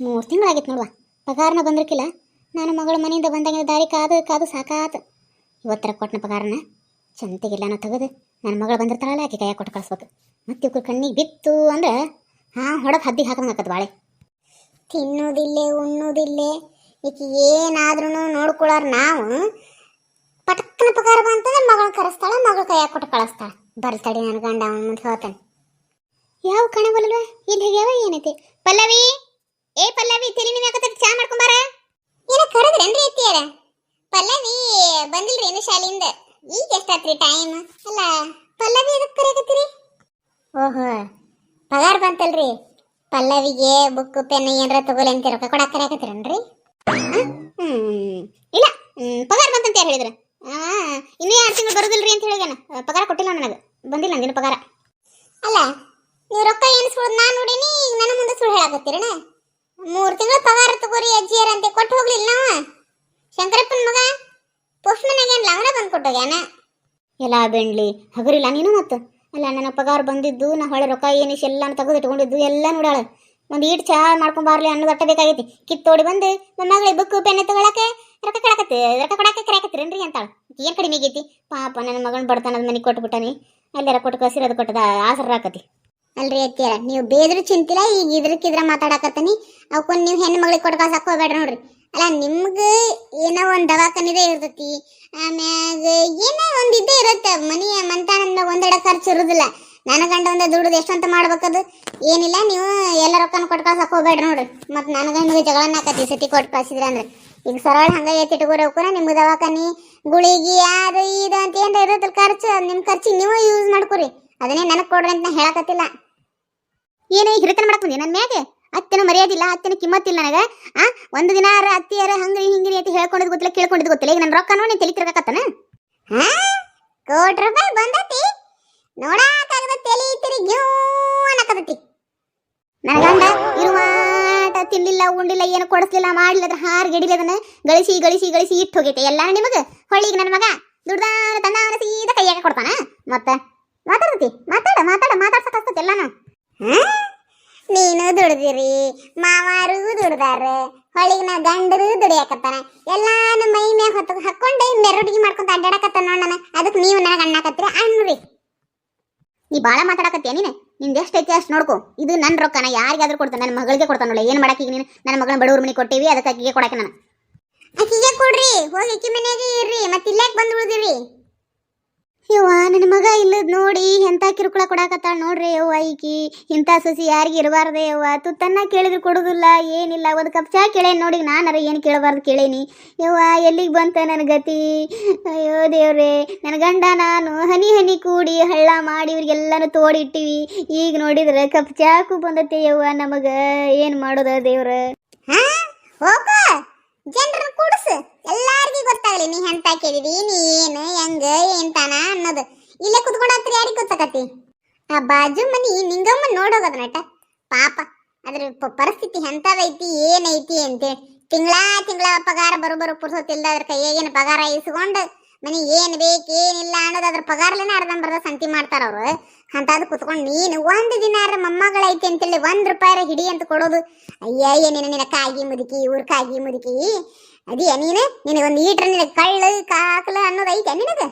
ಮೂರು ತಿಂಗಳಾಗಿತ್ತು ನೋಡುವ. ಪಗಾರನ ಬಂದಿರ್ಕಿಲ್ಲ, ನಾನು ಮಗಳ ಮನೆಯಿಂದ ಬಂದಾಗ ದಾರಿ ಕಾದು ಕಾದು ಸಾಕಾತು. ಇವತ್ತರ ಕೊಟ್ಟನ ಪಗಾರನ ಚಂತೆಗೆಲ್ಲಾನು ತೆಗೆದು ನನ್ನ ಮಗಳು ಬಂದಿರ್ತಾಳಲ್ಲ, ಆಕೆ ಕೈಯಾಗ ಕೊಟ್ಟು ಕಳಿಸ್ಬೇಕು. ಮತ್ತೆ ಇವ್ರ ಕಣ್ಣಿಗೆ ಬಿತ್ತು ಅಂದ್ರೆ ಹಾಂ ಹೊಡಕ್ಕೆ ಹದ್ದಿಗೆ ಹಾಕಂಗೆ ಬಾಳೆ. ತಿನ್ನೋದಿಲ್ಲೇ, ಉಣ್ಣೋದಿಲ್ಲೇ, ಈಕೆ ಏನಾದ್ರೂ ನೋಡ್ಕೊಳ್ಳೋರು ನಾವು. ಪಟಕ್ಕನ ಪಗಾರ ಬಂತಂದ್ರೆ ಮಗಳು ಕರೆಸ್ತಾಳೆ, ಮಗಳು ಕೈಯಾಗ ಕೊಟ್ಟು ಕಳಿಸ್ತಾಳೆ. ಬರ್ತಡಿ ನನ್ನ ಗಂಡ, ಅವನ ಮುಂದೆ ಹೇಳ್ತಾನೆ ಯಾವ ಕಣವಲ್ವ ಇಲ್ಲಿ ಹೇಗ್ಯಾವ ಏನೈತಿ? ಪಲ್ಲವಿ? ಏ ಪಲ್ಲವಿ ತಲೆ ನೀವು ಯಾಕತ್ತ ಚಾ ಮಾಡ್ಕೊಂಬಾರ ಏನ ಕರೆದ್ರೇನ್ರಿ ಅತ್ತಿಯರ ಪಲ್ಲವಿ ಬಂದಿಲ್ರಿ ಏನು ಶಾಲೆಯಿಂದ ಈಗ ಎಷ್ಟಾತ್ರಿ ಟೈಮ್ ಅಲ್ಲ ಪಲ್ಲವಿ ಎದಕ್ಕೆ ಕರೆಯಕತ್ತೀರಿ? ಓಹೋ ಪಗಾರ ಬಂತಲ್ರಿ. ಪಲ್ಲವಿಗೆ ಬುಕ್ ಪೆನ್ ಏನಾರ ತಗೋಲಿ ಅಂತ ರೊಕ್ಕ ಕೊಡಕ್ಕೆ ಕರೆಯಕತ್ತೀರನ್ರಿ? ಇಲ್ಲ. ಪಗಾರ ಬಂತಂತ ಯಾರು ಹೇಳಿದ್ರ? ಆ, ಇನ್ನೂ ಎರಡು ತಿಂಗಳು ಬರೋದಿಲ್ರಿ ಅಂತ ಹೇಳಿದಾನ ಪಗಾರ ಕೊಟ್ಟಿಲ್ಲ ನನಗೆ. ಬಂದಿಲ್ಲ ನಂದಿನ ಪಗಾರ. ಅಲ್ಲ ನೀವು ರೊಕ್ಕ ಏನು ಸುಳ್ಳು ನಾನು ನೋಡೀನಿ ಈಗ ನನ್ನ ಮುಂದೆ ಸುಳ್ಳು ಹೇಳಕತ್ತೀರಣ ಮೂರು ತಿಂಗಳ ಪಗಾರ ತಗೋರಿ ಅಜ್ಜಿಯರ ಅಂತ ಕೊಟ್ಟು ಹೋಗ್ಲಿಲ್ಲ ನಾವು. ಶಂಕರಪ್ಪನ ಮಗ ಪೋಸ್ಟ್ಮನ್ ಆಗ್ಯಾನಲ್ಲ ಲಂಗಡ ಬಂದು ಕೊಟ್ಟೋಗ್ಯಾನ? ಎಲ್ಲ ಬೆಂಡ್ಲಿ, ಹಗರಿಲ್ಲ ನೀನು ಮತ್ತು? ಅಲ್ಲ, ನನ್ನ ಪಗಾರ ಬಂದಿದ್ದು, ನಾ ಹೊಳೆ ರೊಕ್ಕ ಏನಿಸ್ ಎಲ್ಲ ತೆಗೆದು ಇಟ್ಕೊಂಡಿದ್ದು, ಎಲ್ಲ ನೋಡಾಳ. ಒಂದು ಈಟ್ ಚಹಾ ಮಾಡ್ಕೊಂಬಾರ್ಲಿ ಅನ್ನೋದು ಅಟ್ಟ ಬೇಕಾಗೈತಿ. ಕಿತ್ತೋಡಿ ಬಂದು ನನ್ನ ಮಗಳಿಗೆ ಬುಕ್ ಪೆನ್ ತಗೊಳಕ್ಕೆ ರೊಕ್ಕ ಕೊಡಕತ್ತಿ ರೊಕ್ಕ ಕೊಡಕ್ಕೆ ಕರೆಯಕತ್ತೀರೇನ್ರಿ ಅಂತಾಳ. ಏನು ಕಡಿಮೆ ಆಗೈತಿ? ಪಾಪ, ನನ್ನ ಮಗನ ಬಡತನದ ಮನೆಗೆ ಕೊಟ್ಬಿಟ್ಟಾನಿ. ಅಲ್ಲಾರ ಕೊಟ್ಟು ಕಸಿರೋದು ಕೊಟ್ಟದ ಆಸರ ಹಾಕತಿ ಅಲ್ರಿ ಅತ್ತಿಯರ, ನೀವು ಬೇದ್ರು ಚಿಂತಿಲ್ಲ, ಈಗ ಇದ್ರಕ್ಕಿದ್ರ ಮಾತಾಡಕತ್ತೀನಿ. ಅವಕ್ಕೊಂದು ನೀವು ಹೆಣ್ಣು ಮಗಳಿಗೆ ಕೊಟ್ಟು ಕಾಸು ಹಾಕೋಬೇಡ್ರಿ ನೋಡ್ರಿ. ಅಲ್ಲ, ನಿಮ್ಗೆ ಏನೋ ಒಂದು ದವಾಖಾನಿದೆ ಇರ್ತೈತಿ. ಆಮ್ಯಾಗ ಏನೋ ಒಂದು ಇದ್ದೇ ಇರುತ್ತೆ. ಮನಿ ಮಂತಾನಂದ ಒಂದೆಡೆ ಖರ್ಚು ಇರೋದಿಲ್ಲ. ನನ್ನ ಗಂಡ ಒಂದ ದುಡ್ದು ಎಷ್ಟಂತ ಮಾಡ್ಬೇಕದು? ಏನಿಲ್ಲ, ನೀವು ಎಲ್ಲ ರೊಕ್ಕನ ಕೊಟ್ಟು ಕಾಸು ಹಾಕೋಬೇಡ್ರಿ ನೋಡ್ರಿ. ಮತ್ತು ನನ್ನ ಗಂಡಿಗೆ ಜಗಳನ್ನ ಹಾಕತ್ತಿ ಸತಿ ಕೊಟ್ಟು ಕಳ್ಸಿದ್ರೆ ಅಂದ್ರೆ. ಈಗ ಸರಳ ಹಂಗ ಎತ್ತಿಟ್ಕೋರಿ ಅವಕ್ಕನ ನಿಮ್ಗೆ ದವಾಖಾನಿ, ಗುಳಿಗೆ, ಅದು ಇದು ಅಂತ ಏನಾರ ಇರುತ್ತಲ್ಲ ಖರ್ಚು ನಿಮ್ಮ ಖರ್ಚಿಗೆ ನೀವು ಯೂಸ್ ಮಾಡ್ಕೊರಿ. ಅದನ್ನೇ ನನಗೆ ಕೊಡ್ರಿ ಅಂತ ಹೇಳಕತ್ತಿಲ್ಲ. ಏನೇ ಹಿರಿತನ ಮಾಡಕ್ ಬಂದಿ? ನನ್ನ ಮ್ಯಾಗೆ? ಅತ್ತೆನ ಮರ್ಯಾದಿಲ್ಲ ಅತ್ತೆನ ಕಿಮ್ಮತ್ತಿಲ್ಲ ನನಗೆ. ಆ? ಒಂದು ದಿನ ಅತ್ತಿಯರ ಹಂಗ್ರಿ ಹಿಂಗ್ರಿ ಅಂತ ಹೇಳ್ಕೊಂಡಿದ್ ಗೊತ್ತಿಲ್ಲ ಕೇಳ್ಕೊಂಡಿದ್ ಗೊತ್ತಿಲ್ಲ. ಈಗ ನನ್ನ ರೊಕ್ಕ ನೋಡಿ ತಲೆ ತಿರ್ಗಾಕತ್ತನ? ಕೋಟಿ ರೂಪಾಯಿ ಬಂದತಿ? ನೋಡಾಕಾಗದ ತಲೆ ತಿರುಗಿ ಅನ್ನಕತ್ತತಿ. ನನ್ನ ಗಂಡ ಇರುವಾಟ ತಿನ್ಲಿಲ್ಲ, ಉಂಡಿಲ್ಲ, ಏನು ಕೊಡಿಸ್ಲಿಲ್ಲ, ಮಾಡ್ಲಿಲ್ಲ, ಅದ್ರ ಹಾರ್ ಗಡಿಲ್ಲ ಅದನ್ನ ಗಳಿಸಿ ಗಳಿಸಿ ಗಳಿಸಿ ಇಟ್ಟು ಹೋಗೈತೆ. ಎಲ್ಲ ನಿಮಗೆ? ಹೊಳ್ಳಿಗೆ ನನ್ನ ಮಗ? ದುಡ್ದಾರ ತಂದಾನ ಸೀದಾ ಕೈಯಾಗ ಕೊಡ್ತಾನ? ಮತ್ತೆ ಮಾತಾಡ್ತಿ ಮಾತಾಡ ಮಾತಾಡ ಮಾತಾಡ್ಸಕ್ಕಾಗ್ತದೆ ಎಲ್ಲಾನು ನೀನು ದುಡ್ದಿರಿ ಮಾವಾರು ದುಡ್ದಾರ ಹೊಳಿಗಿನ ಗಂಡರು ದುಡಿಯಾಕತ್ತಾನ ಎಲ್ಲಾನು ಮೈ ಮ್ಯಾಗ ಹೊತ್ತು ಹಾಕೊಂಡು ಮೆರವಣಿಗೆ ಮಾಡ್ಕೊಂತ ಅಡ್ಡಾಡಕತ್ತಾನ ನೋಡ್ ಅದಕ್ಕೆ ನೀವು ನನಗೆ ಅಣ್ಣಾಕತ್ತೀರ ಅಣ್ಣ್ರಿ ನೀ ಭಾಳ ಮಾತಾಡಕತ್ತೀಯ ನೀನು? ನಿಂದು ಎಷ್ಟು ಐತಿ ಅಷ್ಟು ನೋಡ್ಕೊ. ಇದು ನನ್ನ ರೊಕ್ಕನ ಯಾರಿಗಾದ್ರೂ ಕೊಡ್ತಾನೆ. ನನ್ನ ಮಗಳಿಗೆ ಕೊಡ್ತಾನಲ್ಲ ಏನು ಮಾಡಕ್ಕೆ ಈಗ ನೀನು? ನನ್ನ ಮಗಳನ್ನ ಬಡವ್ರ ಮನೆ ಕೊಟ್ಟಿವಿ, ಅದಕ್ಕೆ ಅಕ್ಕಿಗೆ ಕೊಡಕ್ಕೆ ನಾನು. ಅಕ್ಕಿಗೆ ಕೊಡ್ರಿ. ಹೋಗಿ ಅಕ್ಕಿ ಮನೆಯಾಗೆ ಇರ್ರಿ. ಮತ್ತೆ ಇಲ್ಲಾಕ್ ಬಂದು ಉಳಿದಿರಿ? ಯವ್ವ ನನ್ನ ಮಗ ಇಲ್ಲದ್ ನೋಡಿ ಎಂತ ಕಿರುಕುಳ ಕೊಡಾಕತ್ತಾಳ ನೋಡ್ರಿ ಯವ್ವ ಈಕಿ. ಇಂಥ ಸಸಿ ಯಾರಿಗೆ ಇರಬಾರ್ದೆ ಯವ್ವ. ತುತ್ತನ್ನ ಕೇಳಿದ್ರು ಕೊಡುದಿಲ್ಲ, ಏನಿಲ್ಲ. ಒಂದು ಕಪ್ ಚಾ ಕೇಳೇನಿ ನೋಡಿ ನಾನಾರ ಏನು ಕೇಳಬಾರ್ದು ಕೇಳೇನಿ. ಯವ್ವ, ಎಲ್ಲಿಗೆ ಬಂತ ನನ್ನ ಗತಿ? ಅಯ್ಯೋ ದೇವ್ರೆ ನನ್ನ ಗಂಡ ನಾನು ಹನಿ ಹನಿ ಕೂಡಿ ಹಳ್ಳ ಮಾಡಿ ಇವ್ರಿಗೆಲ್ಲನೂ ತೋಡಿಟ್ಟಿವಿ. ಈಗ ನೋಡಿದ್ರೆ ಕಪ್ ಚಾಕು ಬಂದತ್ತೆ ಯವ್ವ ನಮಗ. ಏನು ಮಾಡೋದ ದೇವ್ರ? ಜನರನ್ನ ಕೂಡಿಸು. ಎಲ್ಲಾರ್ಗಿ ಗೊತ್ತಾಗ್ಲಿ, ನೀ ಎಂತ ಕೇಳಿದಿ, ನೀ ಏನು, ಹೆಂಗ ಏನ್ತಾನ ಅನ್ನೋದು. ಇಲ್ಲೇ ಕುತ್ಕೊಂಡತ್ರಿ ಯಾರಿಗೆ ಗೊತ್ತಾಕತಿ ಆ ಬಾಜು ಮನಿ ನಿಂಗಮ್ಮ ನೋಡೋಗದ ನಟ. ಪಾಪ, ಅದ್ರ ಪರಿಸ್ಥಿತಿ ಎಂತದೈತಿ ಏನೈತಿ ಅಂತೇಳಿ ತಿಂಗಳ ತಿಂಗಳ ಪಗಾರ ಬರೋಬರು ಪುರ್ಸೋತಿಲ್ದ ಅದ್ರ ಕೈಯಾಗಿನ ಪಗಾರ ಇಸ್ಕೊಂಡು ಮನಿ ಏನ್ ಬೇಕು ಏನಿಲ್ಲ ಅನ್ನೋದು ಅದ್ರ ಪಗಾರ್ಲೇನೆ ಅರ್ಧಂಬರ್ಧ ಸಂತಿ ಮಾಡ್ತಾರ ಅವ್ರು. ಅಂತದ್ ಕುತ್ಕೊಂಡು, ನೀನು ಒಂದು ದಿನ ಮೊಮ್ಮಗಳೈತಿ ಅಂತೇಳಿ ಒಂದ್ ರೂಪಾಯಿ ಹಿಡಿ ಅಂತ ಕೊಡೋದು. ಅಯ್ಯ ನಿನ್ನ ನಿನ್ನ ಕಾಗಿ ಮುದುಕಿ ಇವ್ರ ಕಾಗಿ ಮುದುಕಿ. ಅದಿಯ ನೀನು? ಒಂದು ಈಟ್ರ ನಿನಗೆ ಕಳ್ಳು, ಕಾಕಲು ಅನ್ನೋದು ಐತೆ ನಿನಗೆ?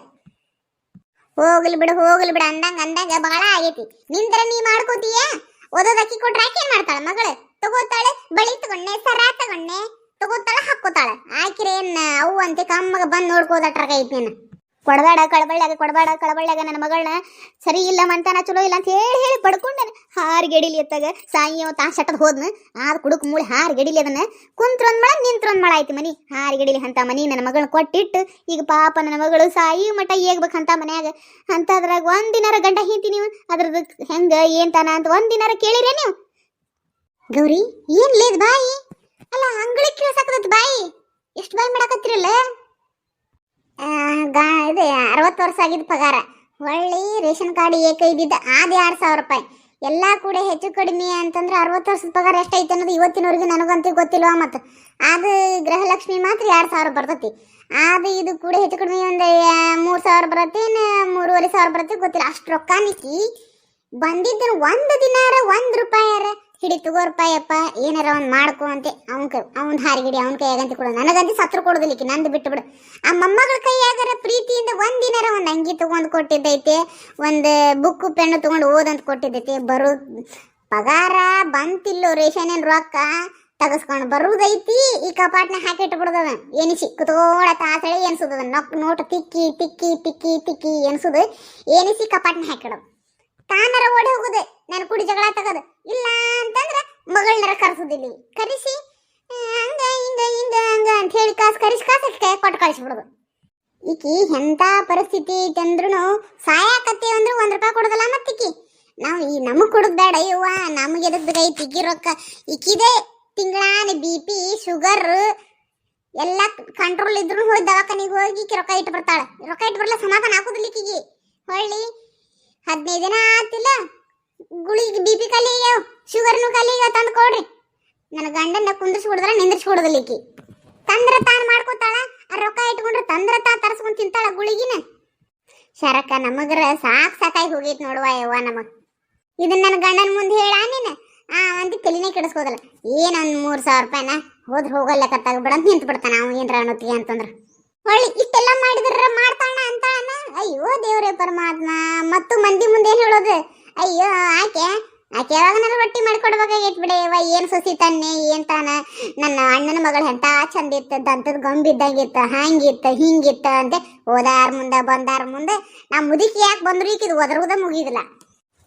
ಹೋಗ್ಲಿ ಬಿಡು ಹೋಗ್ಲಿ ಬಿಡು, ಅಂದಂಗ ಅಂದಂಗ ಬಹಳ ಆಗೈತಿ. ನಿಂದ್ರ ನೀ ಮಾಡ್ಕೋತೀಯ? ಓದೋದ್ ಅಕ್ಕಿ ಕೊಟ್ರೆ ಆಕೆ ಏನ್ ಮಾಡ್ತಾಳ ಮಗಳು? ತಗೋತಾಳೆ, ಬಳಿ ತಗೊಂಡೆ, ಸರ ತಗೊಂಡೆ, ತಗೋತಾಳ ಹಾಕೋತಾಳ ಆಕಿರೇನ್ ಅವು ಅಂತ, ಕಮ್ಮಗ ಬಂದ್ ನೋಡ್ಕೋದಟ್ರಾಗ ಐತಿ ನೀನು. ಕೊಡಬೇಡ ಕಳಬಳ್ಳಾಗ ಕೊಡಬೇಡ ಕಳಬಳ್ಳಾಗ ನನ್ನ ಮಗಳನ್ನ ಸರಿ ಇಲ್ಲ ಮಂತಾನ ಚಲೋ ಇಲ್ಲ ಅಂತ ಹೇಳಿ ಹೇಳಿ ಪಡ್ಕೊಂಡೆ ಹಾರ್ ಗೆಡಿಲಿ ಎತ್ತಾಗ ಸಾಯಿ ಅವ ತಾ ಶಟದ್ ಹೋದ್ನ. ಆದ ಕುಡುಕ್ ಮೂಳಿ ಹಾರ್ ಗೆಡಿಲಿ ಅದನ್ನ ಕುಂತ್ರೊಂದ್ ಮಳ, ನಿಂತ್ರೊಂದ್ ಮಳ ಆಯ್ತು ಮನಿ. ಹಾರ್ ಗೆಡಿಲಿ ಅಂತ ಮನಿ ನನ್ನ ಮಗಳನ್ನ ಕೊಟ್ಟಿಟ್ಟು, ಈಗ ಪಾಪ ನನ್ನ ಮಗಳು ಸಾಯಿ ಮಟ ಅಂತ ಮನ್ಯಾಗ. ಅಂತದ್ರಾಗ ಒಂದಿನಾರ ಗಂಡ ಹಿಂತಿ ನೀವು? ಅದ್ರದ್ದು ಹೆಂಗ, ಏನ್ ತಾನ ಅಂತ ಒಂದಿನಾರ ಕೇಳಿರೇ ನೀವು? ಗೌರಿ, ಏನ್ ಲೇದ್ ಬಾಯಿ? ಅಲ್ಲ, ಅಂಗಳಿ ಕೇಳ್ಸಕತ್ತದ ಬಾಯಿ. ಎಷ್ಟು ಬಾಯಿ ಮಾಡಕತ್ತಿರಲ್ಲ? ಇದು ಅರವತ್ತು ವರ್ಷ ಆಗಿದ್ದು ಪಗಾರ. ಒಳ್ಳೆ ರೇಷನ್ ಕಾರ್ಡ್ ಏಕ ಇದ್ದಿದ್ದ ಅದು ಎರಡು ಸಾವಿರ ರೂಪಾಯಿ. ಎಲ್ಲ ಕೂಡ ಹೆಚ್ಚು ಕಡಿಮೆ ಅಂತಂದ್ರೆ ಅರವತ್ತು ವರ್ಷದ ಪಗಾರ ಎಷ್ಟೈತೆ ಅನ್ನೋದು ಇವತ್ತಿನವರೆಗೂ ನನಗಂತೂ ಗೊತ್ತಿಲ್ವಾ ಮತ್ತು ಅದು ಗೃಹಲಕ್ಷ್ಮಿ ಮಾತ್ರ ಎರಡು ಸಾವಿರ ಬರ್ತೈತಿ. ಅದು ಇದು ಕೂಡ ಹೆಚ್ಚು ಕಡಿಮೆ ಒಂದು ಮೂರು ಸಾವಿರ ಬರುತ್ತೆ ಮೂರುವರೆ ಸಾವಿರ ಬರುತ್ತೆ ಗೊತ್ತಿಲ್ಲ. ಅಷ್ಟು ರೊಕ್ಕ ನಿಕ್ಕಿ ಒಂದು ದಿನಾರ ಒಂದು ರೂಪಾಯಾರ ಹಿಡಿ ತಗೋರ್ಪ ಯಪ್ಪ ಏನಾರ ಅವ್ನು ಮಾಡ್ಕೊ ಅಂತೆ. ಅವನ್ ಅವ್ನ ಹಾರಿಗಿಡಿ ಅವನ ಕೈಯಾಗಂತ ಕೊಡು. ನನಗಂತೂ ಸತ್ರು ಕೊಡೋದಿಲ್ಲ ನಂದು ಬಿಟ್ಟು ಬಿಡು. ಆ ಮೊಮ್ಮಗಳ ಕೈಯಾಗರ ಪ್ರೀತಿಯಿಂದ ಒಂದಿನಾರ ಒಂದು ಅಂಗಿ ತಗೊಂಡ್ ಕೊಟ್ಟಿದ್ದೈತೆ, ಒಂದು ಬುಕ್ಕು ಪೆನ್ನು ತಗೊಂಡು ಓದಂತ ಕೊಟ್ಟಿದ್ದೈತೆ. ಬರೋ ಪಗಾರ ಬಂತಿಲ್ಲೋ ರೇಷನ್ ರೊಕ್ಕ ತಗಸ್ಕೊಂಡು ಬರುದೈತಿ. ಈ ಕಪಾಟ್ನ ಹಾಕಿ ಇಟ್ಬಿಡ್ದದ ಎನಿಸಿ ಕುತ್ಕೋಳ ತಾಸಳಿ ಎನ್ಸುದದ ನಕ್ ನೋಟ್ ತಿಕ್ಕಿ ತಿಕ್ಕಿ ತಿಕ್ಕಿ ತಿಕ್ಕಿ ಎನ್ಸುದು ಎನಿಸಿ ಕಪಾಟ್ನ ಹಾಕಿಡೋದು ತಾನರ ಓಡಿ ಹೋಗುದೆ. ನಾನು ಕುಡಿ ಜಗಳ ತಗದು. ಇಲ್ಲ ಅಂತಂದ್ರ ಮಗಳನ್ನರ ಕರ್ಸುದಿಲ್ಲ ಕರೆಸಿ ಹಂಗ ಹಿಂಗ ಹಿಂಗ ಹಂಗ ಅಂತ ಹೇಳಿ ಕಾಸು ಕರೆಸಿ ಕಾಸು ಕೈ ಕೊಟ್ಟು ಕಳಿಸ್ಬಿಡೋದು. ಈಕಿ ಎಂತ ಪರಿಸ್ಥಿತಿ ಐತಿ ಅಂದ್ರೂ ಸಾಯಾಕತ್ತೀವಿ ಅಂದ್ರೆ ಒಂದು ರೂಪಾಯಿ ಕೊಡೋದಲ್ಲ ಮತ್ತಿಕ್ಕಿ ನಾವು ಈ ನಮಗೆ ಕೊಡೋದು ಬೇಡ. ಇವ್ವ ನಮಗೆ ಎದಕ್ಕೆ ಬೇಕೈತಿ ರೊಕ್ಕ? ಇಕ್ಕಿದೆ ತಿಂಗಳಾನ ಬಿ ಪಿ ಶುಗರ್ ಎಲ್ಲ ಕಂಟ್ರೋಲ್ ಇದ್ರು ಹೋಗಿ ದವಾಖಾನಿಗೆ ಹೋಗಿ ರೊಕ್ಕ ಇಟ್ಟು ಬರ್ತಾಳೆ. ರೊಕ್ಕ ಇಟ್ಟು ಬರಲ್ಲ ಸಮಾಧಾನ ಹಾಕೋದಿಲ್ಲ ಈಕಿಗೆ. ಹೊಳ್ಳಿ ಹದಿನೈದು ದಿನ ಆತಿಲ್ಲ. ಗುಳಿಗೆ ಬಿ ಪಿ ಖಾಲಿ ಆಗ್ಯಾವ ಶುಗರ್ನು ಖಾಲಿ ತಂದು ಕೊಡ್ರಿ. ನನ್ನ ಗಂಡನ ಕುಂದ್ರಿಸಿ ಕೊಡಿದ್ರೆ ನಿಂದ್ರಿಸಿ ಕೊಡೋದಿಲ್ಲ ತಂದ್ರ ತಾನು ಮಾಡ್ಕೋತಾಳ ರೊಕ್ಕ ಇಟ್ಕೊಂಡ್ರೆ ತಂದ್ರ ತಾ ತರ್ಸ್ಕೊಂಡ್ ತಿಂತಾಳ ಗುಳಿಗಿನ. ಶರಕ, ನಮಗ್ರ ಸಾಕ್ ಸಾಕಾಗಿ ಹೋಗೈತಿ ನೋಡುವ ಯವ್ವ ನಮಗ್. ಇದನ್ನ ನನ್ನ ಗಂಡನ ಮುಂದೆ ಹೇಳ ನೀನು. ಆ ಅಂತ ತಲೆನೇ ಕೆಡಿಸ್ಕೋದಲ್ಲ. ಏನ್ ಮೂರು ಮೂರ್ ಸಾವಿರ ರೂಪಾಯಿನ ಹೋದ್ರ ಹೋಗಲ್ಲ ಕತ್ತಾಗ ಬಿಡಂತ ನಿಂತು ಬಿಡ್ತಾನ ಅವ ಏನ್ರ ಅನ್ನೋತಿಗೆ ಅಂತಂದ್ರ. ಹೊಳ್ಳಿ ಇಷ್ಟೆಲ್ಲ ಮಾಡಿದ್ರ ಮಾಡ್ತಾಣ ಅಂತ ಅಯ್ಯೋ ದೇವ್ರೇ ಪರಮಾತ್ಮ, ಮತ್ತು ಮಂದಿ ಮುಂದೆ ಏನು ಹೇಳೋದು? ಅಯ್ಯೋ, ಆಕೆ ಆಕೆ ಯಾವಾಗನಾರ ರೊಟ್ಟಿ ಮಾಡಿಕೊಡ್ಬೇಕಾಗೈತ್ ಬಿಡಿ. ಯವ್ವ, ಏನ್ ಸೊಸಿ ತನ್ನೆ, ಏನ್ ತಾನ? ನನ್ನ ಅಣ್ಣನ ಮಗಳು ಎಂತ ಚಂದ ಇತ್ತ, ದಂತದ ಗೊಂಬಿದ್ದಂಗಿತ್ತ ಹಂಗಿತ್ತ ಹಿಂಗಿತ್ತು ಅಂತ. ಓದಾರ ಮುಂದೆ, ಬಂದಾರ ಮುಂದೆ. ನಾ ಮುದುಕಿ ಯಾಕೆ ಬಂದ್ರು ಈಕಿದು ಒದರುದ ಮುಗಿದಿಲ್ಲ.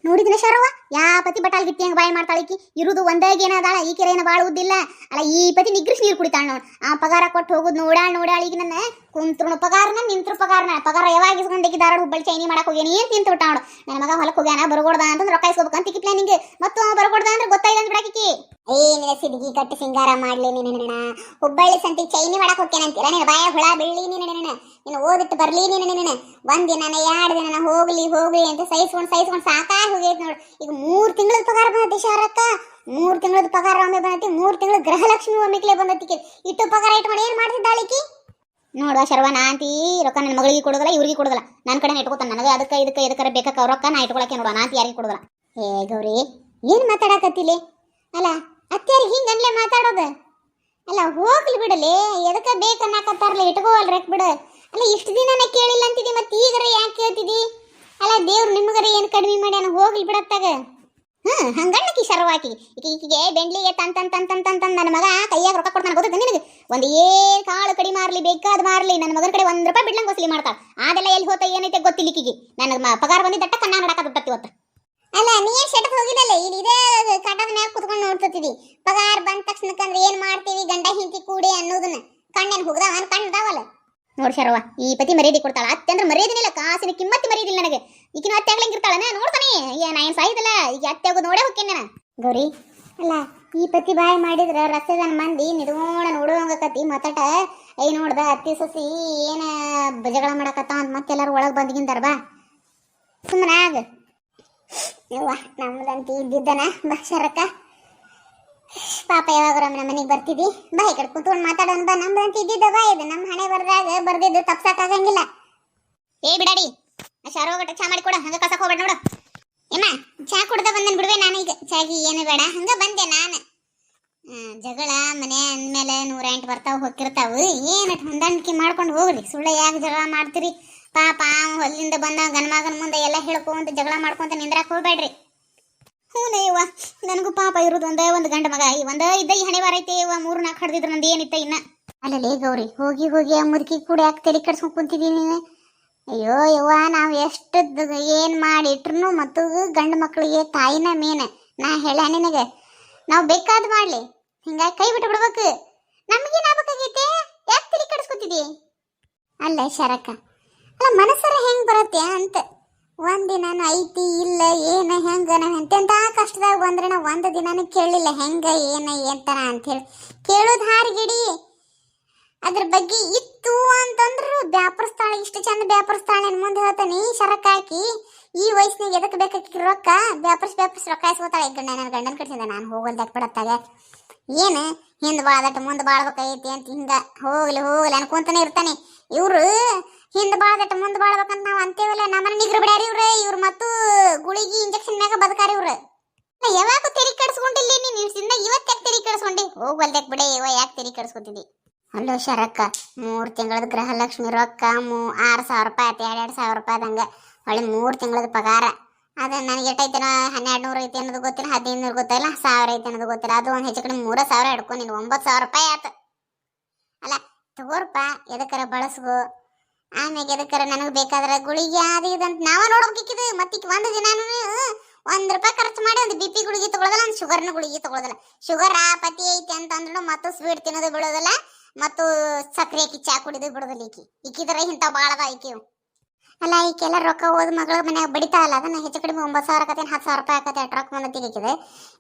ನೋಡಿದಿನ ಶರವ? ಯಾ ಪತಿ ಬಟಾಲ್ ಗಿತ್ತಿ ಹೆಂಗ್ ಬಾಯಿ ಮಾಡ್ತಾಳಿಕಿ ಇರುದು ಒಂದಾಗ ಏನದಾಳ ಈ ಕೆರೆನ ಬಾಳ ಉದ್ದಿಲ್ಲ. ಅಲ್ಲ, ಈ ಪತಿ ನಿಗ್ರಿಸಿ ನೀರು ಕುಡಿತಾಳ ನೋಡ್. ಆ ಪಗಾರ ಕೊಟ್ಟು ಹೋಗುದು ನೋಡಾಳ್ ನೋಡಾಳ ಈಗ ನನ್ನ ಕುಂತ್ರು ಪಗಾರನ, ನಿಂತ್ರು ಪಗಾರನ. ಪಗಾರ ಯಾವಾಗ ಇಸ್ಕೊಂಡೇಕಿ ಧಾರವಾಡ ಹುಬ್ಬಳ್ಳಿ ಚೈನಿ ಮಾಡಕ್ ಹೋಗ್ಯಾನ, ಏನ್ ತಿಂತು ಬಿಟ್ಟ ನನ್ನ ಮಗ ಹೊಲಕ್ ಹೋಗ್ಯಾನ, ಬರಗೋಡ್ದ ಅಂತಂದ್ರೆ ರೊಕ್ಕ ಅಂತ ಈಕಿ ಪ್ಲಾನಿಂಗ್ ಮತ್ತು ಬರಗೋಡ್ದ ಅಂದ್ರೆ ಗೊತ್ತಾಯ್ತು ಅಂತ ಬಿಡಾಕಿ ಏನಿದೆ ಸಿದ್ಗಿ ಕಟ್ಟಿ ಸಿಂಗಾರ ಮಾಡ್ಲಿ ನೀನು ಹುಬ್ಬಳ್ಳಿ ಸಂತಿ ಚೈನಿ ಮಾಡಕ್ ಹೋಗ್ಯಾನಂತೀರ? ನಿನ್ನ ಬಾಯ ಹುಳ, ಬೆಳ್ಳಿ ನೀನು ನೀನು ಓದಿಟ್ಟು ಬರ್ಲಿ, ನೀನು ನೀನು ಒಂದ್ ದಿನ ಎರಡು ದಿನ ಹೋಗ್ಲಿ ಹೋಗ್ಲಿ ಅಂತ ಸಹಿಸ್ಕೊಂಡು ಸಹಿಸ್ಕೊಂಡು ಸಾಕಾಗಿ ಹೋಗೈತಿ ನೋಡು. ಈಗ ಮೂರು ತಿಂಗಳ ಪಗಾರ ಬಂದೈತಿ ಶಾರಕ್ಕ ಮೂರು ತಿಂಗಳದ ಪಗಾರ ಒಮ್ಮೆ ಬಂದೈತಿ, ಮೂರು ತಿಂಗಳ ಗೃಹಲಕ್ಷ್ಮಿ ಒಮ್ಮೆಕ್ಲೆ ಬಂದೈತಿ ಇಟ್ಟು ಪಗಾರ ಇಟ್ಕೊಂಡು ಏನ್ ಮಾಡ್ತಿದ್ದಾಳಿಕಿ ನೋಡುವ ಶರ್ವ, ನಾ ಅಂತಿ ರೊಕ್ಕ ನನ್ನ ಮಗಳಿಗೆ ಕೊಡೋದಲ್ಲ, ಇವ್ರಿಗೆ ಕೊಡೋದಲ್ಲ. ನನ್ನ ಕಡೆ ಇಟ್ಕೋತಾನೆ, ನನಗೆ ಅದಕ್ಕೆ ಇದಕ್ಕೆ ಇದಕ್ಕೆ ಬೇಕಾಕ ರೊಕ್ಕ ನಾ ಇಟ್ಕೊಳಕ್ಕೆ ನೋಡುವ, ನಾ ಅಂತಿ ಯಾರಿಗೆ ಕೊಡೋದಲ್ಲ. ಏ ಗೌರಿ, ಏನು ಮಾತಾಡಕತ್ತಿಲಿ? ಅಲ್ಲ ಅತ್ಯಾರಿಗೆ ಹಿಂಗ ಅನ್ಲೇ ಮಾತಾಡೋದು? ಅಲ್ಲ, ಹೋಗ್ಲಿ ಬಿಡಲಿ. ಎದಕ್ಕೆ ಬೇಕನ್ನಕತ್ತಾರಲ್ಲ ಇಟ್ಕೋವಲ್ರಕ್ ಬಿಡು. ಅಲ್ಲ, ಇಷ್ಟು ದಿನನೇ ಕೇಳಿಲ್ಲ ಅಂತಿದಿ ಮತ್ತೆ ಈಗರ ಯಾಕೆ ಕೇಳ್ತಿದಿ? ಅಲ್ಲ, ದೇವ್ರು ನಿಮಗರ ಏನು ಕಡಿಮೆ ಮಾಡ್ಯಾನ? ಹೋಗ್ಲಿ ಬಿಡತ್ತಾಗ ಹ್ಞೂ ಹಂಗಣ್ಣಕಿ ಸರ್ವಾಕಿ ಈಕಿ ಈಕಿಗೆ ಬೆಂಡ್ಲಿಗೆ ತನ್ ನನ್ನ ಮಗ ಕೈಯಾಗ ರೊಕ್ಕ ಕೊಡ್ತಾನೆ ಗೊತ್ತದ ನಿನಗೆ? ಒಂದು ಏನು ಕಾಳು ಕಡಿ ಮಾರಲಿ, ಬೇಕಾದ್ ಮಾರಲಿ. ನನ್ನ ಮಗನ ಕಡೆ ಒಂದು ರೂಪಾಯಿ ಬಿಡ್ಲಂಗೆ ವಸೂಲಿ ಮಾಡ್ತಾಳೆ. ಅದೆಲ್ಲ ಎಲ್ಲಿ ಹೋತ ಏನೈತೆ ಗೊತ್ತಿಲ್ಲ ನನ್ನ ಮ- ಪಗಾರ ಬಂದಿದ್ದಟ್ಟ ಕಣ್ಣ ನಡಕ ಬಿಟ್ಟತಿ ಇವತ್ತು. ಅಲ್ಲ, ನೀ ಶೆಟ್ಕ್ ಹೋಗಿದಲ್ಲ ಇಲ್ಲಿ ಇದೇ ಕಟದ ಮ್ಯಾಗ ಕುತ್ಕೊಂಡು ನೋಡ್ತಿದ್ವಿ. ಪಗಾರ ಬಂದ ತಕ್ಷಣಕ್ಕಂದ್ರೆ ಏನ್ ಮಾಡ್ತೀವಿ? ಗಂಡ ಹಿಂತಿ ಕೂಡಿ ಅನ್ನೋದನ್ನ. ಕಣ್ಣೇನ್ ಹುಗ್ದಾವ ಅನ್ ಕಣ್ಣದಾವಲ್ಲ ನೋಡ್ ಶರವ, ಈ ಪತಿ ಮರ್ಯಾದೆ ಕೊಡ್ತಾಳ. ಅತ್ತೆ ಅಂದ್ರೆ ಮರ್ಯಾದಿನಿಲ್ಲ, ಕಾಸಿನ ಕಿಮ್ಮತ್ತಿ ಮರ್ಯಾದಿಲ್ಲ ನನಗೆ. ಈಗಿನ ಅತ್ತೆ ಆಗ್ಲಂಗಿರ್ತಾಳ ನೋಡ್ತಾನೆ. ಏ, ನಾ ಏನ್ ಸಾಯಿದಲ್ಲ ಈಗ ಅತ್ತೆ ಹೋಗೋದು ನೋಡೇ ಹೋಗ್ತೇನೆ ನಾನು. ಗೌರಿ. ಅಲ್ಲ, ಈ ಪತಿ ಬಾಯಿ ಮಾಡಿದ್ರ ರಸ್ತೆದನ್ ಮಂದಿ ನಿದೋಣ ನೋಡುವಂಗಕತಿ ಮತಟ ಐ ನೋಡ್ದ, ಅತ್ತಿ ಸಸಿ ಏನ ಜಗಳ ಮಾಡಕತ್ತ ಅಂತ ಮತ್ತೆಲ್ಲಾರು ಒಳಗ್ ಬಂದ್ಗಿಂದಾರ ಬಾ. ಸುಮ್ಮನಾಗ ಯವ್ವ ನಮ್ದಂತ ಇದ್ದಿದ್ದನ? ಬಾ ಶರಕ್ಕ. ಪಾಪ ಯಾವಾಗ ನಮ್ಮ ಮನೆಗೆ ಬರ್ತಿದ್ದಿ ಬಾ ಈ ಕಡೆ ಕುತ್ಕೊಂಡು ಮಾತಾಡೋಣ ಬಾ. ನಮ್ದಂತ ಇದ್ದಿದ್ದ ಬಾ ಇದು ನಮ್ಮ ಹಣೆ ಬರ್ದಾಗ ಬರ್ದಿದ್ದು ತಪ್ಸಕ್ಕಾಗಂಗಿಲ್ಲ ಏ ಬಿಡಾಡಿ. ಶಾರೋಗಟ್ಟ ಚಾ ಮಾಡಿ ಕೊಡು. ಹಂಗ ಕಸಕ್ಕೆ ಹೋಗ್ಬೇಡ ನೋಡು. ಏಮ್ಮ ಚಾ ಕುಡ್ದ ಬಂದನ್ ಬಿಡುವೆ ನಾನು ಈಗ. ಚಾಗಿ ಏನು ಬೇಡ. ಹಂಗ ಬಂದೆ ನಾನು. ಜಗಳ ಮನೆ ಅಂದ್ಮೇಲೆ ನೂರ ಎಂಟು ಬರ್ತಾವ ಹೋಗಿರ್ತಾವ ಏನು ಹೊಂದಾಣಿಕೆ ಮಾಡ್ಕೊಂಡು ಹೋಗ್ರಿ ಸುಳ್ಳ ಯಾಕೆ ಜಗಳ ಮಾಡ್ತೀರಿ? ಪಾಪ ಹೊಲ್ಲಿಂದ ಬಂದ ಗಣಮಗನ ಮುಂದೆ ಎಲ್ಲ ಹೇಳ್ಕೊಂತ ಜಗಳ ಮಾಡ್ಕೊಂತ ನಿಂದ್ರಾಕ್ ಹೋಗ್ಬೇಡ್ರಿ. ಹ್ಞೂ ಇವ ನನಗೂ ಪಾಪ ಇರೋದು ಒಂದೇ ಒಂದು ಗಂಡ ಮಗ. ಈ ಒಂದ ಇದ್ದ ಈ ಹಣೆ ಐತೆ ಇವ ಮೂರು ನಾಲ್ಕು ಹಡ್ದಿದ್ರು ನಂದು ಏನಿತ್ತ ಇನ್ನ. ಅಲ್ಲಲೇ ಗೌರಿ, ಹೋಗಿ ಹೋಗಿ ಆ ಮುದುಕಿ ಕೂಡ ಯಾಕೆ ತಲೆ ಕೆಡ್ಸ್ಕೊಂಡು ಕುಂತಿದ್ದೀನಿ ಅಯ್ಯೋ ಯವ್ವ ನಾವು ಎಷ್ಟು ಏನು ಮಾಡಿಟ್ರು ಮತ್ತು ಗಂಡು ಮಕ್ಕಳಿಗೆ ತಾಯಿನ ಮೇನ. ನಾ ಹೇಳ ನಿನಗೆ, ನಾವು ಬೇಕಾದ್ ಮಾಡ್ಲಿ. ಹಿಂಗಾಗಿ ಕೈ ಬಿಟ್ಟು ಬಿಡ್ಬೇಕು. ನಮಗೇನಾಗಬೇಕಾಗೈತೆ ಯಾಕೆ ತಲೆ ಕೆಡಿಸ್ಕೊತಿದಿ? ಅಲ್ಲ ಶರಕ ಅಲ್ಲ, ಮನಸ್ಸರ ಹೆಂಗ್ ಬರುತ್ತೆ ಅಂತ. ಒಂದಿನ ಐತಿ, ಇಲ್ಲ, ಏನ, ಹೆಂಗ ನಾವು ಎಂತೆಂತ ಕಷ್ಟದಾಗ ಬಂದ್ರೆ ನಾವು ಒಂದು ದಿನಾನು ಕೇಳಲಿಲ್ಲ ಹೆಂಗ, ಏನ ಏನ್ತಾನ ಅಂತೇಳಿ ಕೇಳೋದು ಹಾರಿಗಿಡಿ. ಅದ್ರ ಬಗ್ಗೆ ಇತ್ತು ಅಂತಂದ್ರು ಬ್ಯಾಪರ್ಸ್ತಾಳ, ಇಷ್ಟು ಚಂದ ಬ್ಯಾಪರ್ಸ್ತಾಳ ಮುಂದೆ ಹೇಳ್ತಾನೆ ಸರಕ್ ಹಾಕಿ, ಈ ವಯಸ್ಸಿನಾಗ ಎದಕ್ ಬೇಕಾಕಿ ರೊಕ್ಕ? ಬ್ಯಾಪರ್ಸ್ ಬ್ಯಾಪರ್ಸ್ ರೊಕ್ಕ ಇಸ್ಕೋತಾಳ ಈಗ ನನ್ನ ಗಂಡನ ಕಟ್ಸಿದ ನಾನು ಹೋಗಲ್ದಾಕ್ ಬಿಡತ್ತಾಗ ಏನು? ಹಿಂದ್ ಬಾಳದಟ್ಟು ಮುಂದೆ ಬಾಳ್ಬೇಕಾಗೈತಿ ಅಂತ ಹಿಂಗ ಹೋಗ್ಲಿ ಹೋಗ್ಲಿ, ಅನ್ಕೊಂತಾನೆ ಇರ್ತಾನೆ. ಇವ್ರು ಹಿಂದ್ ಬಾಳ್ದಟ್ಟು ಮುಂದ್ ಬಾಳ್ಬೇಕಂತ ನಾವ್ ಅಂತೇವಲ್ಲ ನಮ್ಮನ್ನ ನಿಗ್ರ ಬಿಡ್ಯಾರ ಇವ್ರ ಇವ್ರ ಮತ್ತು ಗುಳಿಗಿ ಇಂಜೆಕ್ಷನ್ ಮ್ಯಾಗ ಬದುಕಾರಿ ಇವ್ರ. ಯಾವಾಗ ತೆರಿ ಕೆಡಿಸ್ಕೊಂಡಿಲ್ಲ ನೀನ್ ಇಷ್ಟಿಂದ ಇವತ್ತು ಯಾಕೆ ತೆರಿ ಕೆಡಿಸ್ಕೊಂಡಿ? ಹೋಗ್ವಲ್ದಕ್ ಬಿಡೆ ಇವ ಯಾಕೆ ತೆರಿ ಕೆಡಿಸ್ಕೊತಿದ್ದಿ ಅಲ್ಲೋ ಶರಕ್ಕ, ಮೂರು ತಿಂಗಳದ ಗೃಹಲಕ್ಷ್ಮಿ ರೊಕ್ಕ, ಮೂ, ಆರು ಸಾವಿರ ರೂಪಾಯಿ ಆಯ್ತು ಎರಡು ಎರಡು ಸಾವಿರ ರೂಪಾಯಿ ಆದಂಗ. ಒಳ್ಳೆ ಮೂರು ತಿಂಗಳದ ಪಗಾರ. ಅದು ನನಗೆ ಎಷ್ಟೈತೇನೋ ಹನ್ನೆರಡು ನೂರು ಐತಿ ಅನ್ನೋದು ಗೊತ್ತಿಲ್ಲ ಹದಿನೈದು ನೂರು ಗೊತ್ತಿಲ್ಲ ಸಾವಿರ ಐತಿ ಅನ್ನೋದು ಗೊತ್ತಿಲ್ಲ. ಅದು ಒಂದು ಹೆಚ್ಚು ಕಡೆ ಮೂರ ಸಾವಿರ ಹಿಡ್ಕೊಂಡು ನೀನು ಒಂಬತ್ತು ಸಾವಿರ ರೂಪಾಯಿ ಆಯ್ತು ಅಲ್ಲ, ತಗೋರ್ಪ ಎದಕ್ಕರ ಬಳಸ್ಗೋ? ಆಮ್ಯಾಗ ಎದಕ್ಕರ ನನಗೆ ಬೇಕಾದ್ರೆ ಗುಳಿಗೆ ಅದು ಇದಂತ ನಾವ ನೋಡ್ಬೇಕಿದ್ದು ಮತ್ತಿಕ್ ಒಂದು ದಿನ ಒಂದ್ ರೂಪಾಯಿ ಖರ್ಚು ಮಾಡಿ ಒಂದು ಬಿ ಪಿ ಗುಳಿಗೆ ತಗೊಳ್ಳೋದಿಲ್ಲ ಒಂದು ಶುಗರ್ನ ಗುಳಿಗೆ ತಗೊಳ್ಳೋದಿಲ್ಲ ಶುಗರ್ ಆ ಪತಿ ಐತಿ ಅಂತ ಅಂದ್ರೂ ಮತ್ತು ಸ್ವೀಟ್ ತಿನ್ನೋದು ಬಿಡೋದಿಲ್ಲ, ಮತ್ತು ಸಕ್ಕರೆ ಹಾಕಿ ಚಾ ಕುಡಿದು ಬಿಡೋದಿಲ್ಲ ಈಕಿ. ಈಕಿದ್ರೆ ಇಂಥವು ಭಾಳ ಅದ ಈಕಿ ಅಲ್ಲ ಈಕೆಲ್ಲ ರೊಕ್ಕ ಹೋದ ಮಗಳ ಮನ್ಯಾಗ ಬಡಿತಾ ಅಲ್ಲ, ಅದನ್ನ ಹೆಚ್ಚು ಕಡಿಮೆ ಒಂಬತ್ತು ಸಾವಿರ ಆಕತೇನು, ಹತ್ತು ಸಾವಿರ ರೂಪಾಯಿ ಆಕತೆ ಟ್ರಕ್ ಬಂದತಿ ಈಕಿದೆ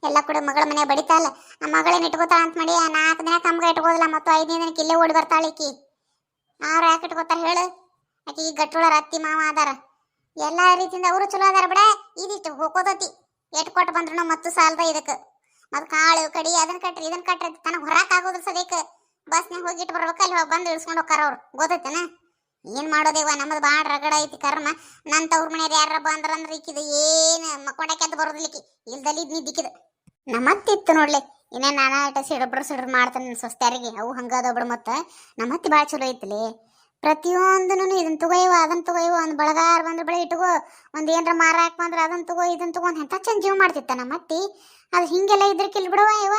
ಎಲ್ಲ ಕೂಡ ಮಗಳ ಮನ್ಯಾಗ ಬಡಿತಾ ಅಲ್ಲ. ಆ ಮಗಳೇನು ಇಟ್ಕೋತಾಳ ಅಂತ ಮಾಡಿ ನಾಲ್ಕು ದಿನ ಕಮ್ಗೆ ಇಟ್ಕೋದಿಲ್ಲ, ಮತ್ತು ಐದನೇ ದಿನಕ್ಕೆ ಇಲ್ಲೇ ಓಡಿ ಬರ್ತಾಳೆ ಈಕಿ. ಅವ್ರು ಯಾಕೆ ಇಟ್ಕೋತಾರೆ ಹೇಳು. ಆಕಿ ಗಟ್ಟುಳ ಅತ್ತಿ ಮಾವ ಅದಾರ. ಎಲ್ಲ ರೀತಿಯಿಂದ ಅವರು ಚಲೋ ಅದಾರ ಬಿಡ. ಇದಿಷ್ಟು ಹೋಗೋದತಿ ಎಟ್ ಕೊಟ್ಟು ಬಂದ್ರು ಮತ್ತು ಸಾಲದ ಇದಕ್ಕೆ ಮತ್ತು ಕಾಳು, ಕಡಿ ಅದನ್ನ ಕಟ್ರಿ ಇದನ್ನ ಕಟ್ರಿ ತನಗೆ ಹೊರಕ್ ಆಗೋದ್ರ ಸದ್ಯಕ್ಕೆ ಬಸ್ನಾಗ ಹೋಗಿಟ್ಟು ಬರ್ಬೇಕು, ಅಲ್ಲಿ ಹೋಗಿ ಬಂದು ಇಳಿಸ್ಕೊಂಡು ಹೋಗ್ತಾರ ಅವ್ರು. ಗೊತ್ತೈತೇನ? ಏನ್ ಮಾಡೋದೇವ ನಮ್ದು ಭಾಳ ರಗಡ ಐತಿ ಕರ್ಮ. ನನ್ನ ತವ್ರ ಮನೆಯವ್ರು ಯಾರ ಬಂದ್ರಂದ್ರೆ ಈಕಿದು ಏನು ಮಕ್ಕೊಂಡಕ್ಕೆ ಅಂತ ಬರೋದಿಲ್ಲಿಕ್ಕಿ ಇಲ್ದಲ್ಲಿ ಇದ್ ನಿದ್ದಿಕ್ಕಿದು ನಮ್ಮತ್ತಿತ್ತು ನೋಡ್ಲಿ. ಇನ್ನೇ ನಾನಾ ಇಟ್ಟ ಸಿಡಬ್ರು ಸಿಡ್ರು ಮಾಡ್ತಾನೆ ನನ್ನ ಸೊಸ್ತ್ಯಾರಿಗೆ ಅವು ಬಿಡು ಮತ್ತೆ. ನಮ್ಮತ್ತಿ ಭಾಳ ಚಲೋ ಐತಿಲಿ. ಪ್ರತಿಯೊಂದನು ಇದನ್ನ ತಗೋಯ್ವ ಅದನ್ನ ತಗೋಯ್ವ ಒಂದು ಬಳಗಾರ ಬಂದ್ರೆ ಬೆಳೆ ಇಟ್ಕೋ, ಒಂದು ಏನರ ಮಾರಾಕ್ ಬಂದ್ರೆ ಅದನ್ನ ತಗೋ ಇದನ್ನ ತಗೋ ಅಂತ ಚಂದ ಜೀವ ಮಾಡ್ತಿತ್ತ ನಮ್ಮ ನಮ್ಮತ್ತಿ? ಅದು ಹಿಂಗೆಲ್ಲ ಇದ್ರಕ್ಕಿಲ್ ಬಿಡವ ಇವ?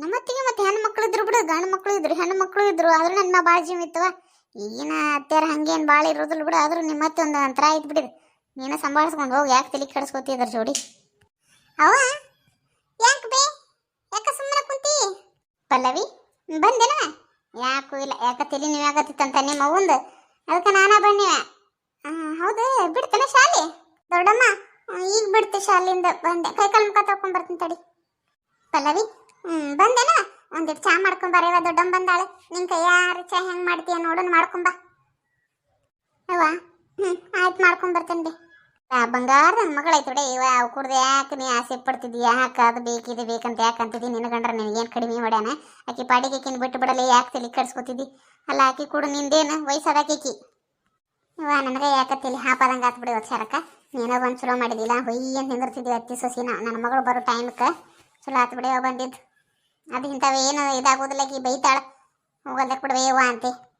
ನಮ್ಮತ್ತಿಗೆ ಮತ್ತೆ ಹೆಣ್ಣು ಮಕ್ಕಳು ಇದ್ರು ಬಿಡು, ಗಂಡು ಮಕ್ಕಳು ಇದ್ರು ಹೆಣ್ಣು ಮಕ್ಕಳು ಇದ್ರು, ಆದ್ರೂ ನನ್ನ ಭಾಳ ಜೀವ ಇತ್ತವ ಈಗಿನ ಅತ್ಯಾರ ಹಂಗೇನು ಭಾಳ ಇರೋದಿಲ್ಲ ಬಿಡು, ಆದ್ರೂ ನಿಮ್ಮತ್ತೆ ಒಂದು ಒಂಥರ ಆಯ್ತು ಬಿಡಿದು ನೀನು ಸಂಭಾಳಿಸ್ಕೊಂಡು ಹೋಗಿ, ಯಾಕೆ ತಲೆ ಕೆಡಿಸ್ಕೊತಿದ್ರ ಜೋಡಿ? ಅವ ಯಾಕೆ ಬೇ, ಯಾಕೆ ಸುಮ್ಮನೆ ಕುಂತಿ? ಪಲ್ಲವಿ ಬಂದೇನ ಯಾಕೂ ಇಲ್ಲ, ಯಾಕ ತಲೆ ನೀವು ಆಗತ್ತಿತ್ತಂತ ನಿಮ್ಮ ಅವ್ವಂದು. ಅದಕ್ಕೆ ನಾನಾ ಬಂದಿವೆ. ಹೌದು, ಬಿಡ್ತೇನೆ ಶಾಲೆ. ದೊಡ್ಡಮ್ಮ ಈಗ ಬಿಡ್ತೆ ಶಾಲೆಯಿಂದ ಬಂದೆ. ಕೈ ಕಾಲು ಮುಖ ತೊಳ್ಕೊಂಡ್ ಬರ್ತೀನಿ ತಡಿ. ಪಲ್ಲವಿ, ಹ್ಮ್, ಬಂದೆನ? ಒಂದಿಟ್ಟು ಚಾ ಮಾಡ್ಕೊಂಡ್ ಬರೇವ, ದೊಡ್ಡಮ್ಮ ಬಂದಾಳೆ. ನಿನ್ ಕೈಯಾರ ಚಾ ಹೆಂಗ್ ಮಾಡ್ತೀಯ ನೋಡೋಣ ಮಾಡ್ಕೊಂಬ ಅವ್ವ ಹ್ಮ್, ಆಯ್ತು, ಮಾಡ್ಕೊಂಡ್ ಬರ್ತೇನೆ ಬೇ ಆ ಬಂಗಾರ ನನ್ನ ಮಗಳೈತೆ ಬಿಡೆ, ಇವ ಕುಡ್ದು ಯಾಕೆ ನೀ ಆಸೆ ಪಡ್ತಿದ್ದಿ ಯಾಕೆ ಅದು ಬೇಕಿದೆ ಬೇಕಂತ ಯಾಕೆ ಅಂತಿದ್ದಿ? ನಿನಗಂಡ್ರೆ ನಿನಗೇನು ಕಡಿಮೆ ಮಾಡ್ಯಾನ? ಆಕಿ ಪಾಡಿಗೆ ಆಕಿನ ಬಿಟ್ಟು ಬಿಡಲ್ಲ ಯಾಕೆ ತಲೆ ಕಡ್ಸ್ಕೊತಿದ್ದಿ? ಅಲ್ಲ, ಆಕಿ ಕೂಡ ನಿಂದೇನು? ವಯಸ್ಸಾದಾಕಿ ಇವ ನನಗೆ ಯಾಕೆ ತಲೆ ಹಾಪದಂಗೆ ಆತ್ ಬಿಡಿ ಶರಕ ನೀನೋ ಬಂದು ಚಲೋ ಮಾಡಿದಿಲ್ಲ. ಹೊಯ್ಯ ಅಂತ ಅತ್ತಿ ಸೊಸಿನ. ನನ್ನ ಮಗಳು ಬರೋ ಟೈಮ್ಕ ಚಲೋ ಆತು ಬಿಡಿ ಬಂದಿದ್ದು. ಅದು ಏನು ಇದಾಗೋದಿಲ್ಲ ಆಕಿ, ಬೈತಾಳ. ಕೊಡವೇ ಬಿಡ್ಬೇವ ಅಂತೆ.